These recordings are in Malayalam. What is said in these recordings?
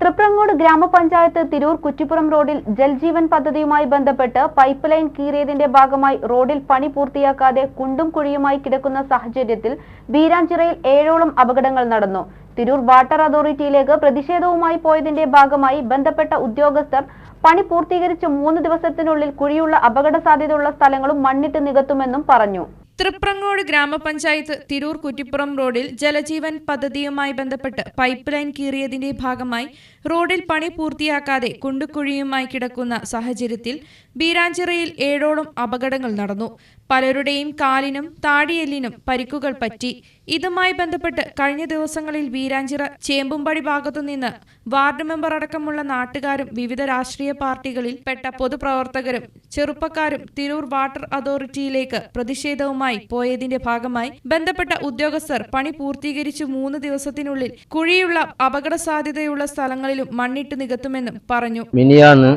തൃപ്രങ്ങോട് ഗ്രാമപഞ്ചായത്ത് തിരൂർ കുറ്റിപ്പുറം റോഡിൽ ജൽജീവൻ പദ്ധതിയുമായി ബന്ധപ്പെട്ട് പൈപ്പ് ലൈൻ കീറിയതിന്റെ ഭാഗമായി റോഡിൽ പണി പൂർത്തിയാക്കാതെ കുണ്ടും കുഴിയുമായി കിടക്കുന്ന സാഹചര്യത്തിൽ ബീരാഞ്ചിറയിൽ ഏഴോളം അപകടങ്ങൾ നടന്നു. തിരൂർ വാട്ടർ അതോറിറ്റിയിലേക്ക് പ്രതിഷേധവുമായി പോയതിന്റെ ഭാഗമായി ബന്ധപ്പെട്ട ഉദ്യോഗസ്ഥർ പണി പൂർത്തീകരിച്ച് മൂന്ന് ദിവസത്തിനുള്ളിൽ കുഴിയുള്ള അപകട സാധ്യതയുള്ള സ്ഥലങ്ങളും മണ്ണിട്ട് നികത്തുമെന്നും പറഞ്ഞു. തൃപ്രങ്ങോട് ഗ്രാമപഞ്ചായത്ത് തിരൂർ കുറ്റിപ്പുറം റോഡിൽ ജലജീവൻ പദ്ധതിയുമായി ബന്ധപ്പെട്ട് പൈപ്പ് ലൈൻ കീറിയതിന്റെ ഭാഗമായി റോഡിൽ പണി പൂർത്തിയാക്കാതെ കുണ്ടുകുഴിയുമായി കിടക്കുന്ന സാഹചര്യത്തിൽ ബീരാഞ്ചിറയിൽ ഏഴോളം അപകടങ്ങൾ നടന്നു. പലരുടെയും കാലിനും താടിയെല്ലിനും പരിക്കുകൾ പറ്റി. ഇതുമായി ബന്ധപ്പെട്ട് കഴിഞ്ഞ ദിവസങ്ങളിൽ ബീരാഞ്ചിറ ചേമ്പുംപടി ഭാഗത്തുനിന്ന് വാർഡ് മെമ്പർ അടക്കമുള്ള നാട്ടുകാരും വിവിധ രാഷ്ട്രീയ പാർട്ടികളിൽ പെട്ട പൊതുപ്രവർത്തകരും ചെറുപ്പക്കാരും തിരൂർ വാട്ടർ അതോറിറ്റിയിലേക്ക് പ്രതിഷേധവുമായി പോയതിന്റെ ഭാഗമായി ബന്ധപ്പെട്ട ഉദ്യോഗസ്ഥർ പണി പൂർത്തീകരിച്ചു മൂന്ന് ദിവസത്തിനുള്ളിൽ കുഴിയുള്ള അപകട സാധ്യതയുള്ള സ്ഥലങ്ങളിലും മണ്ണിട്ട് നികത്തുമെന്നും പറഞ്ഞു. മിനിയാന്ന്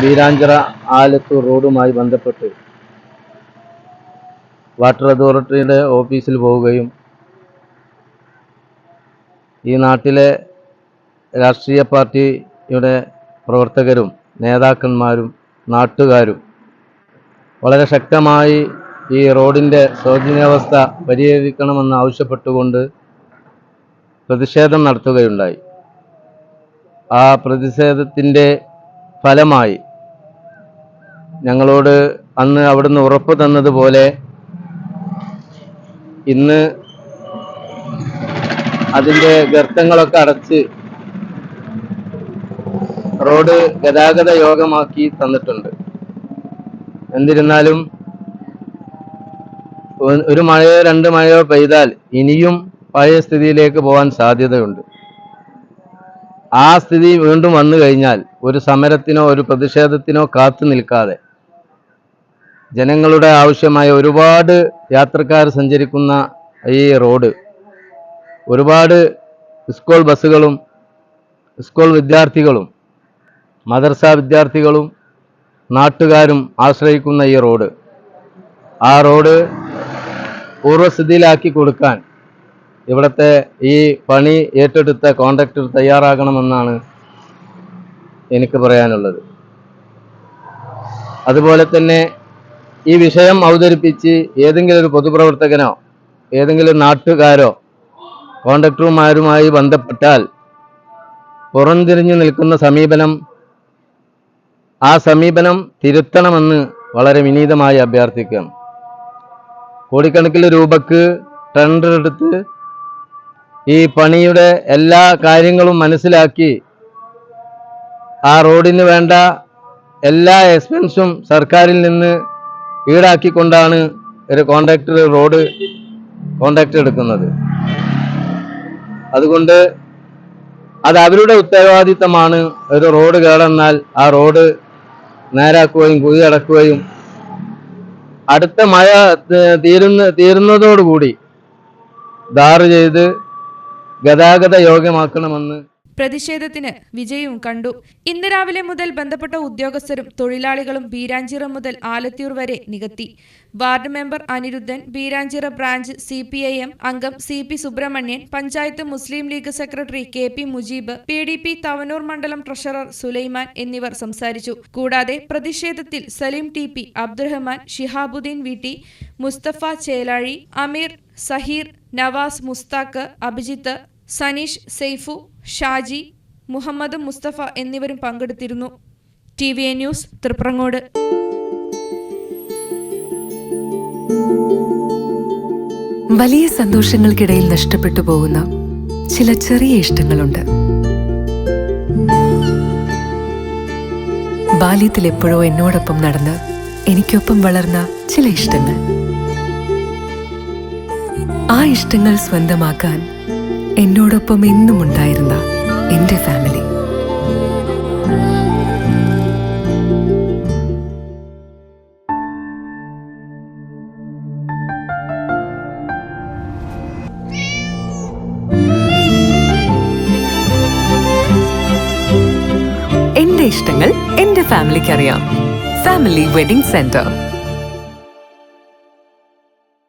ബീരാഞ്ചിറ ആലത്തൂർ റോഡുമായി ബന്ധപ്പെട്ട് വാട്ടർ അതോറിറ്റിയുടെ ഓഫീസിൽ പോവുകയും ഈ നാട്ടിലെ രാഷ്ട്രീയ പാർട്ടിയുടെ പ്രവർത്തകരും നേതാക്കന്മാരും നാട്ടുകാരും വളരെ ശക്തമായി ഈ റോഡിന്റെ ശോചനീയാവസ്ഥ പരിഹരിക്കണമെന്ന് ആവശ്യപ്പെട്ടുകൊണ്ട് പ്രതിഷേധം നടത്തുകയുണ്ടായി. ആ പ്രതിഷേധത്തിന്റെ ഫലമായി ഞങ്ങളോട് അന്ന് അവിടുന്ന് ഉറപ്പ് തന്നതുപോലെ ഇന്ന് അതിന്റെ ഗർത്തങ്ങളൊക്കെ അടച്ച് റോഡ് ഗതാഗത യോഗമാക്കി തന്നിട്ടുണ്ട്. എന്നിരുന്നാലും ഒരു മഴയോ രണ്ട് മഴയോ പെയ്താൽ ഇനിയും പഴയ സ്ഥിതിയിലേക്ക് പോകാൻ സാധ്യതയുണ്ട്. ആ സ്ഥിതി വീണ്ടും വന്നു കഴിഞ്ഞാൽ ഒരു സമരത്തിനോ ഒരു പ്രതിഷേധത്തിനോ കാത്തു നിൽക്കാതെ ജനങ്ങളുടെ ആവശ്യമായ ഒരുപാട് യാത്രക്കാർ സഞ്ചരിക്കുന്ന ഈ റോഡ് ഒരുപാട് സ്കൂൾ ബസ്സുകളും സ്കൂൾ വിദ്യാർത്ഥികളും മദർസ വിദ്യാർത്ഥികളും നാട്ടുകാരും ആശ്രയിക്കുന്ന ഈ റോഡ്. ആ റോഡ് പൂർവസ്ഥിതിയിലാക്കി കൊടുക്കാൻ ഇവിടുത്തെ ഈ പണി ഏറ്റെടുത്ത കോൺട്രാക്ടർ തയ്യാറാകണമെന്നാണ് എനിക്ക് പറയാനുള്ളത്. അതുപോലെ തന്നെ ഈ വിഷയം അവതരിപ്പിച്ച് ഏതെങ്കിലും ഒരു പൊതുപ്രവർത്തകനോ ഏതെങ്കിലും നാട്ടുകാരോ കോൺട്രാക്ടർമാരുമായി ബന്ധപ്പെട്ടാൽ പുറംതിരിഞ്ഞു നിൽക്കുന്ന സമീപനം ആ സമീപനം തിരുത്തണമെന്ന് വളരെ വിനീതമായി അഭ്യർത്ഥിക്കുകയാണ്. കോടിക്കണക്കിന് രൂപക്ക് ടെൻഡർ എടുത്ത് ഈ പണിയുടെ എല്ലാ കാര്യങ്ങളും മനസ്സിലാക്കി ആ റോഡിന് വേണ്ട എല്ലാ എക്സ്പെൻസും സർക്കാരിൽ നിന്ന് ഈടാക്കിക്കൊണ്ടാണ് ഒരു കോൺട്രാക്ടർ റോഡ് കോൺട്രാക്ട് എടുക്കുന്നത്. അതുകൊണ്ട് അത് അവരുടെ ഉത്തരവാദിത്തമാണ് ഒരു റോഡ് കേടന്നാൽ ആ റോഡ് നേരാക്കുകയും കുഴി അടക്കുകയും അടുത്ത മഴ തീരുന്ന തീരുന്നതോടുകൂടി ധാറ് ചെയ്ത് ഗതാഗത യോഗ്യമാക്കണമെന്ന് പ്രതിഷേധത്തിന് വിജയവും കണ്ടു. ഇന്ന് രാവിലെ മുതൽ ബന്ധപ്പെട്ട ഉദ്യോഗസ്ഥരും തൊഴിലാളികളും ബീരാഞ്ചിറ മുതൽ ആലത്തിയൂർ വരെ നികത്തി. Ward member Aniruddhan Beeranchira branch C P I M അംഗം C P Subrahmanyan panchayat Muslim League secretary K P Mujeeb P D P Thavanur മണ്ഡലം ട്രഷറർ സുലൈമാൻ എന്നിവർ സംസാരിച്ചു. കൂടാതെ പ്രതിഷേധത്തിൽ Saleem T P Abdurahman Shihabuddin V T Musthafa Chelazhi Ameer Saheer Navas Mushtaq Abhijith Saneesh Saifu Shaji Muhammad Musthafa എന്നിവരും പങ്കെടുത്തിരുന്നു. T V A news Thriprangode. വലിയ സന്തോഷങ്ങൾക്കിടയിൽ നഷ്ടപ്പെട്ടു പോകുന്ന ചില ചെറിയ ഇഷ്ടങ്ങളുണ്ട്. ബാല്യത്തിൽ എപ്പോഴോ എന്നോടൊപ്പം നടന്ന് എനിക്കൊപ്പം വളർന്ന ചില ഇഷ്ടങ്ങൾ. ആ ഇഷ്ടങ്ങൾ സ്വന്തമാക്കാൻ എന്നോടൊപ്പം എന്നും ഉണ്ടായിരുന്ന എന്റെ ഫാമിലി എന്റെ ഇഷ്ടങ്ങൾ എന്റെ ഫാമിലിക്ക് അറിയാം. Family wedding centre